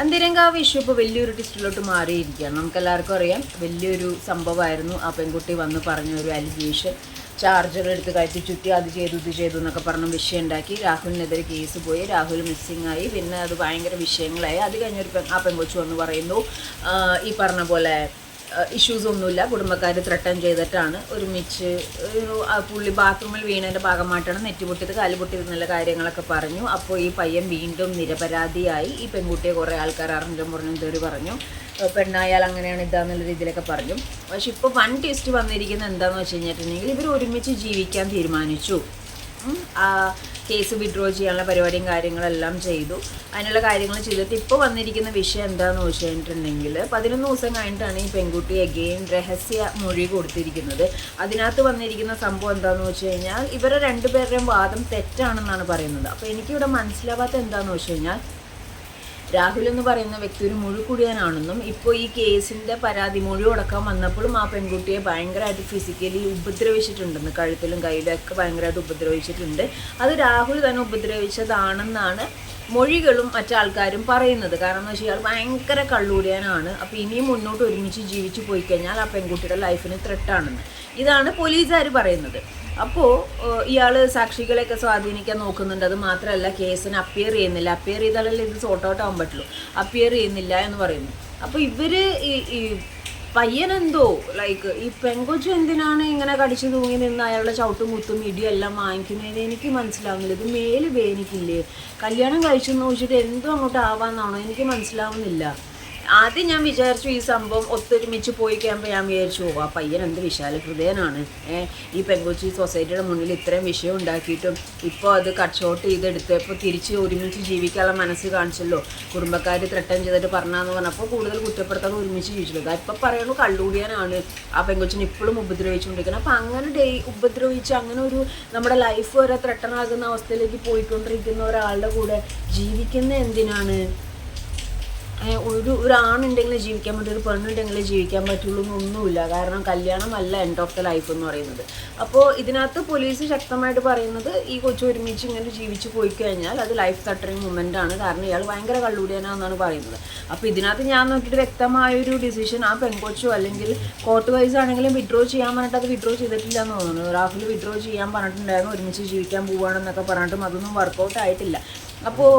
അന്തിരങ്കാവ് issue ഇപ്പോൾ വലിയൊരു ടിസ്റ്റിലോട്ട് മാറിയിരിക്കുകയാണ്. നമുക്കെല്ലാവർക്കും അറിയാം വലിയൊരു സംഭവമായിരുന്നു ആ പെൺകുട്ടി വന്ന് പറഞ്ഞ ഒരു അലിഗേഷൻ ചാർജർ എടുത്ത് കയറ്റി ചുറ്റി അത് ചെയ്തു ഇത് ചെയ്തു എന്നൊക്കെ പറഞ്ഞ് വിഷയം ഉണ്ടാക്കി രാഹുലിനെതിരെ കേസ് പോയി. രാഹുൽ മിസ്സിംഗ് ആയി. പിന്നെ അത് ഭയങ്കര വിഷയങ്ങളായി. അത് കഴിഞ്ഞൊരു ആ പെൺകൊച്ചു വന്ന് പറയുന്നു ഈ പറഞ്ഞ പോലെ ഇഷ്യൂസ് ഒന്നുമില്ല. കുടുംബക്കാർ ത്രട്ടൻ ചെയ്തിട്ടാണ് ഒരുമിച്ച് ഒരു പുള്ളി ബാത്റൂമിൽ വീണതിന്റെ ഭാഗമായിട്ടാണ് നെറ്റുപൊട്ടിയത് കാൽ പൊട്ടിയത് കാര്യങ്ങളൊക്കെ പറഞ്ഞു. അപ്പോൾ ഈ പയ്യൻ വീണ്ടും നിരപരാധിയായി. ഈ പെൺകുട്ടിയെ കുറേ ആൾക്കാർ അറിഞ്ഞും പറഞ്ഞും തേറി പറഞ്ഞു. പെണ്ണായാൽ അങ്ങനെയാണ് ഇതാന്നുള്ള രീതിയിലൊക്കെ പറഞ്ഞു. പക്ഷെ ഇപ്പോൾ വൺ ടെസ്റ്റ് വന്നിരിക്കുന്നത് എന്താണെന്ന് വെച്ച് കഴിഞ്ഞിട്ടുണ്ടെങ്കിൽ ഇവർ ഒരുമിച്ച് ജീവിക്കാൻ തീരുമാനിച്ചു. കേസ് വിഡ്രോ ചെയ്യാനുള്ള പരിപാടിയും കാര്യങ്ങളെല്ലാം ചെയ്തു. അതിനുള്ള കാര്യങ്ങൾ ചെയ്തിട്ട് ഇപ്പോൾ വന്നിരിക്കുന്ന വിഷയം എന്താണെന്ന് വെച്ച് കഴിഞ്ഞിട്ടുണ്ടെങ്കിൽ പതിനൊന്ന് ദിവസം കഴിഞ്ഞിട്ടാണ് ഈ പെൺകുട്ടി അഗെയിൻ രഹസ്യ മൊഴി കൊടുത്തിരിക്കുന്നത്. അതിനകത്ത് വന്നിരിക്കുന്ന സംഭവം എന്താണെന്ന് വെച്ച് കഴിഞ്ഞാൽ ഇവരെ രണ്ടുപേരുടെയും വാദം തെറ്റാണെന്നാണ് പറയുന്നത്. അപ്പോൾ എനിക്കിവിടെ മനസ്സിലാവാത്ത എന്താണെന്ന് വെച്ച് കഴിഞ്ഞാൽ രാഹുൽ എന്ന് പറയുന്ന വ്യക്തി ഒരു മുഴുക്കുടിയനാണെന്നും ഇപ്പോൾ ഈ കേസിന്റെ പരാതി മൊഴി അടക്കം വന്നപ്പോഴും ആ പെൺകുട്ടിയെ ഭയങ്കരമായിട്ട് ഫിസിക്കലി ഉപദ്രവിച്ചിട്ടുണ്ടെന്ന് കഴുത്തിലും കയ്യിലും ഒക്കെ ഭയങ്കരമായിട്ട് ഉപദ്രവിച്ചിട്ടുണ്ട്. അത് രാഹുൽ തന്നെ ഉപദ്രവിച്ചതാണെന്നാണ് മൊഴികളും മറ്റാൾക്കാരും പറയുന്നത്. കാരണം എന്ന് വെച്ചാൽ ഇയാൾ ഭയങ്കര കള്ളൂടിയാനാണ് അപ്പോൾ ഇനിയും മുന്നോട്ട് ഒരുമിച്ച് ജീവിച്ച് പോയി കഴിഞ്ഞാൽ ആ പെൺകുട്ടിയുടെ ലൈഫിന് ത്രെട്ടാണെന്ന്. ഇതാണ് പോലീസുകാർ പറയുന്നത്. അപ്പോൾ ഇയാൾ സാക്ഷികളെയൊക്കെ സ്വാധീനിക്കാൻ നോക്കുന്നുണ്ട്. അത് മാത്രമല്ല കേസിന് അപ്പിയർ ചെയ്യുന്നില്ല. അപ്പിയർ ചെയ്താലല്ലേ ഇത് സോർട്ട് ഔട്ട് ആവാൻ പറ്റുള്ളൂ. അപ്പിയർ ചെയ്യുന്നില്ല എന്ന് പറയുന്നു. അപ്പോൾ ഇവർ ഈ ഈ പയ്യനെന്തോ ലൈക്ക് ഈ പെങ്കൊച്ചു എന്തിനാണ് ഇങ്ങനെ കടിച്ചു തൂങ്ങി നിന്ന് അയാളുടെ ചവിട്ടും കുത്തും ഇടിയും എല്ലാം വാങ്ങിക്കുന്നതിന് എനിക്ക് മനസ്സിലാവുന്നില്ല. ഇത് മേൽ വേനിക്കില്ലേ കല്യാണം കഴിച്ചു എന്ന് എന്തോ അങ്ങോട്ട് ആവാന്നാണോ? എനിക്ക് മനസ്സിലാവുന്നില്ല. ആദ്യം ഞാൻ വിചാരിച്ചു ഈ സംഭവം ഒത്തൊരുമിച്ച് പോയി കഴിയുമ്പോൾ ഞാൻ വിചാരിച്ചു ആ പയ്യൻ എന്ത് വിശാല ഹൃദയനാണ് ഈ പെങ്കുച്ചി സൊസൈറ്റിയുടെ മുന്നിൽ ഇത്രയും വിഷയം ഉണ്ടാക്കിയിട്ടും ഇപ്പോൾ അത് കട്ട് ഷോട്ട് ചെയ്തെടുത്ത് ഇപ്പോൾ തിരിച്ച് ഒരുമിച്ച് ജീവിക്കാനുള്ള മനസ്സ് കാണിച്ചല്ലോ. കുടുംബക്കാർ ത്രട്ടൻ ചെയ്തിട്ട് പറഞ്ഞാന്ന് പറഞ്ഞപ്പോൾ കൂടുതൽ കുറ്റപ്പെടുത്താൻ ഒരുമിച്ച് ജീവിച്ചത് ഇപ്പം പറയുന്നു കള്ളുകൂടിയാനാണ്. ആ പെൺകൊച്ചിനെ ഇപ്പോഴും ഉപദ്രവിച്ചുകൊണ്ടിരിക്കുന്നത് അപ്പം അങ്ങനെ ഡേ ഉപദ്രവിച്ച് അങ്ങനെ ഒരു നമ്മുടെ ലൈഫ് വരെ ത്രട്ടനാകുന്ന അവസ്ഥയിലേക്ക് പോയിക്കൊണ്ടിരിക്കുന്ന ഒരാളുടെ കൂടെ ജീവിക്കുന്ന എന്തിനാണ്? ഒരു ഒരാണുണ്ടെങ്കിൽ ജീവിക്കാൻ പറ്റും ഒരു പെണ്ണുണ്ടെങ്കിൽ ജീവിക്കാൻ പറ്റുള്ളൂ എന്നൊന്നുമില്ല. കാരണം കല്യാണം അല്ല എൻഡ് ഓഫ് ദ ലൈഫ് എന്ന് പറയുന്നത്. അപ്പോൾ ഇതിനകത്ത് പോലീസ് ശക്തമായിട്ട് പറയുന്നത് ഈ കൊച്ചു ഒരുമിച്ച് ഇങ്ങനെ ജീവിച്ച് പോയി കഴിഞ്ഞാൽ അത് ലൈഫ് തട്ടറിങ് മൊമെന്റ് ആണ്. കാരണം ഇയാൾ ഭയങ്കര കള്ളുടിയാനാണെന്നാണ് പറയുന്നത്. അപ്പോൾ ഇതിനകത്ത് ഞാൻ നോക്കിയിട്ട് വ്യക്തമായൊരു ഡിസിഷൻ ആ പെൺകൊച്ചോ അല്ലെങ്കിൽ കോർട്ട് വൈസ് ആണെങ്കിലും വിഡ്രോ ചെയ്യാൻ പറഞ്ഞിട്ട് അത് വിഡ്രോ ചെയ്തിട്ടില്ല എന്ന് തോന്നുന്നു. രാഹുൽ വിഡ്രോ ചെയ്യാൻ പറഞ്ഞിട്ടുണ്ടായിരുന്നു ഒരുമിച്ച് ജീവിക്കാൻ പോവുകയാണെന്നൊക്കെ പറഞ്ഞിട്ടും അതൊന്നും വർക്കൗട്ട് ആയിട്ടില്ല. അപ്പോൾ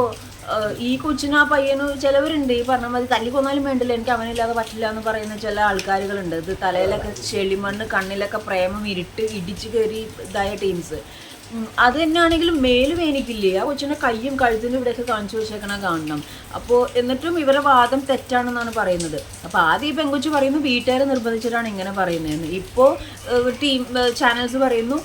ഈ കൊച്ചിന് ആ പയ്യന് ചിലവരുണ്ട്. ഈ പറഞ്ഞ മതി തല്ലി കൊന്നാലും വേണ്ടില്ല. എനിക്ക് അവനില്ലാതെ പറ്റില്ല എന്ന് പറയുന്ന ചില ആൾക്കാരുകളുണ്ട്. ഇത് തലയിലൊക്കെ ചെളിമണ്ണ് കണ്ണിലൊക്കെ പ്രേമം ഇരുട്ട് ഇടിച്ചു കയറി ഇതായ ടീംസ് അത് തന്നെയാണെങ്കിലും മേൽ വേനിക്കില്ലേ? ആ കൊച്ചിനെ കയ്യും കഴുത്തിനും ഇവിടെയൊക്കെ കാണിച്ചു വെച്ചേക്കണം കാണണം. അപ്പോൾ എന്നിട്ടും ഇവരെ വാദം തെറ്റാണെന്നാണ് പറയുന്നത്. അപ്പോൾ ആദ്യം ഈ പെങ്കൊച്ചു പറയുന്നു വീട്ടുകാരെ നിർബന്ധിച്ചിട്ടാണ് ഇങ്ങനെ പറയുന്നതെന്ന്. ഇപ്പോൾ ടീം ചാനൽസ് പറയുന്നു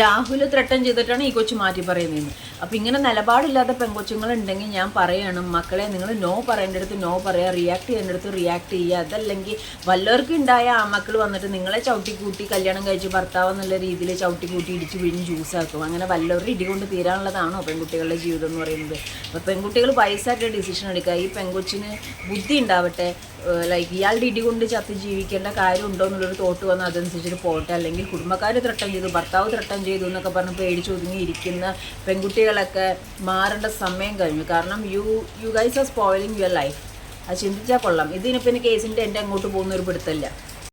രാഹുൽ ത്രട്ടൻ ചെയ്തിട്ടാണ് ഈ കൊച്ചു മാറ്റി പറയുന്നതെന്ന്. അപ്പം ഇങ്ങനെ നിലപാടില്ലാത്ത പെങ്കൊച്ചുങ്ങൾ ഉണ്ടെങ്കിൽ ഞാൻ പറയണം മക്കളെ നിങ്ങൾ നോ പറയേണ്ടടുത്ത് നോ പറയുക റിയാക്ട് ചെയ്യേണ്ടടുത്ത് റിയാക്ട് ചെയ്യുക അതല്ലെങ്കിൽ വല്ലവർക്കും ഉണ്ടായ ആ മക്കൾ വന്നിട്ട് നിങ്ങളെ ചവിട്ടിക്കൂട്ടി കല്യാണം കഴിച്ച് ഭർത്താവ് എന്നുള്ള രീതിയിൽ ചവിട്ടിക്കൂട്ടി ഇടിച്ച് വീണ്ടും ജ്യൂസ് ആക്കും. അങ്ങനെ വല്ലവരുടെ ഇടി കൊണ്ട് തീരാനുള്ളതാണോ പെൺകുട്ടികളുടെ ജീവിതം എന്ന് പറയുന്നത്? അപ്പോൾ പെൺകുട്ടികൾ വയസ്സായിട്ട് ഡിസിഷൻ എടുക്കുക. ഈ പെൺകൊച്ചിന് ബുദ്ധി ഉണ്ടാവട്ടെ ലൈക്ക് ഇയാളുടെ ഇടി കൊണ്ട് ചത്ത് ജീവിക്കേണ്ട കാര്യം ഉണ്ടോ എന്നുള്ളൊരു തോട്ട് വന്ന് അതനുസരിച്ചിട്ട് പോട്ടെ. അല്ലെങ്കിൽ കുടുംബക്കാർ ത്രട്ടം ചെയ്തു ഭർത്താവ് ത്രട്ടം ചെയ്തു എന്നൊക്കെ പറഞ്ഞ് പേടിച്ചു ഒതുങ്ങി ഇരിക്കുന്ന പെൺകുട്ടികളൊക്കെ മാറേണ്ട സമയം കഴിഞ്ഞു. കാരണം you you guys are spoiling your life അത് ചിന്തിച്ചാൽ കൊള്ളാം. ഇതിനിപ്പോൾ ഇനി കേസിന്റെ എന്റെ അങ്ങോട്ട് പോകുന്ന ഒരു പിടുത്തല്ല